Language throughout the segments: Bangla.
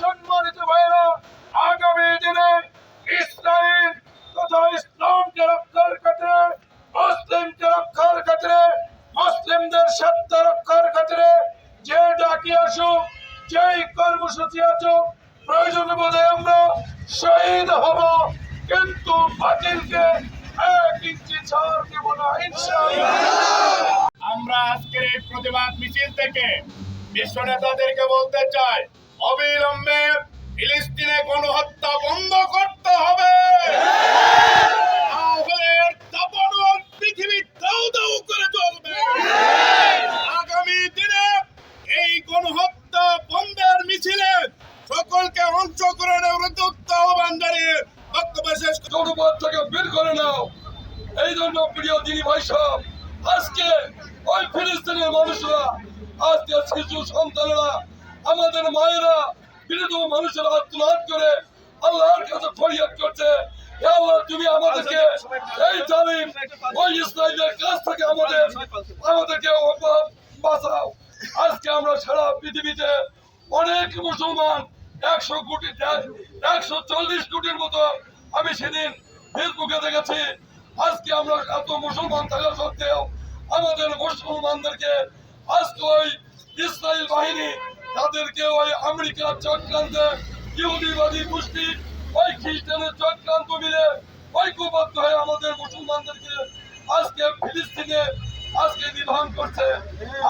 সম্মানিত ভাইরা আগামী দিনে ইসরায়েল তথা ইসলামকে রক্ষার ক্ষেত্রে মুসলিমকে রক্ষার ক্ষেত্রে মুসলিমদের স্বার্থ রক্ষার ক্ষেত্রে যে ডাকি আসুক, যেই কর্মসূচি আসুক প্রয়োজন বলে আমরা শহীদ হব, কিন্তু বাতিলকে এক ইঞ্চি ছাড় দেব না আমরা আজকের এই প্রতিবাদ মিছিল থেকে বিশ্ব নেতাদেরকে বলতে চাই, অবিলম্বে ফিলিস্তিনে গণহত্যা বন্ধ করতে হবে। এই জন্য প্রিয় দিনী ভাই সব আজকে ওই ফিলিস্তিনের মানুষরা, আজকে শিশু সন্তানেরা, আমাদের মায়েরা বিরোধ মানুষের আত্মনাদ করে আল্লাহর কাছে ফরিয়াদ করছে। তুমি আমাদেরকে এই জালিম, ওই ইসরায়েলের কাছ থেকে আমাদের, আমাদেরকে বাঁচাও। আজকে আমরা সারা পৃথিবীতে অনেক মুসলমান, একশো কোটি, একশো চল্লিশ কোটির মতো আমি সেদিন ফেসবুকে দেখেছি আজকে আমরা এত মুসলমান থাকা সত্ত্বেও আমাদের মুসলমানদেরকে আজকে ওই ইসরায়েল বাহিনী, তাদেরকে ওই আমেরিকার চক্রান্তে ইহুদিবাদী গোষ্ঠী, ওই খ্রিস্টানের চক্রান্ত মিলে ঐক্যবদ্ধ হয়ে আমাদের মুসলমানদেরকে আজকে ফিলিস্তিনে আজকে বিধান করছে।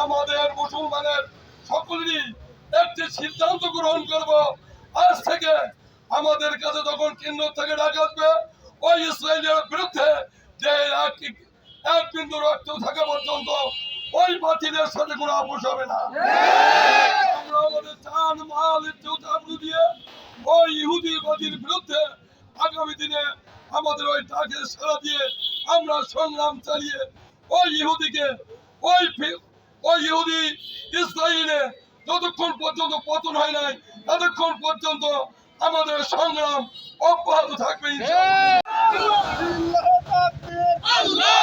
আমাদের মুসলমানের সকলেরই একটি সিদ্ধান্ত গ্রহণ করব। আজ থেকে আমাদের কাছে যখন কেন্দ্র থেকে ডাক আসবে ওই ইসরায়েলের বিরুদ্ধে যে এক বিন্দু রক্ত থাকা পর্যন্ত, ওই বাতিলের সাথে কোনো আপোষ হবে না আমরা আমাদের চান মাল আবরু দিয়ে ওই ইহুদিবাদীর বিরুদ্ধে আগামী দিনে আমাদের ওই ডাকে সারা দিয়ে আমরা সংগ্রাম চালিয়ে ওই ইহুদিকে, ওই ওই ইহুদি ইসরায়েলে যতক্ষণ পর্যন্ত পতন হয় নাই, ততক্ষণ পর্যন্ত আমাদের সংগ্রাম অব্যাহত থাকবে। I love you. Allah! Allah!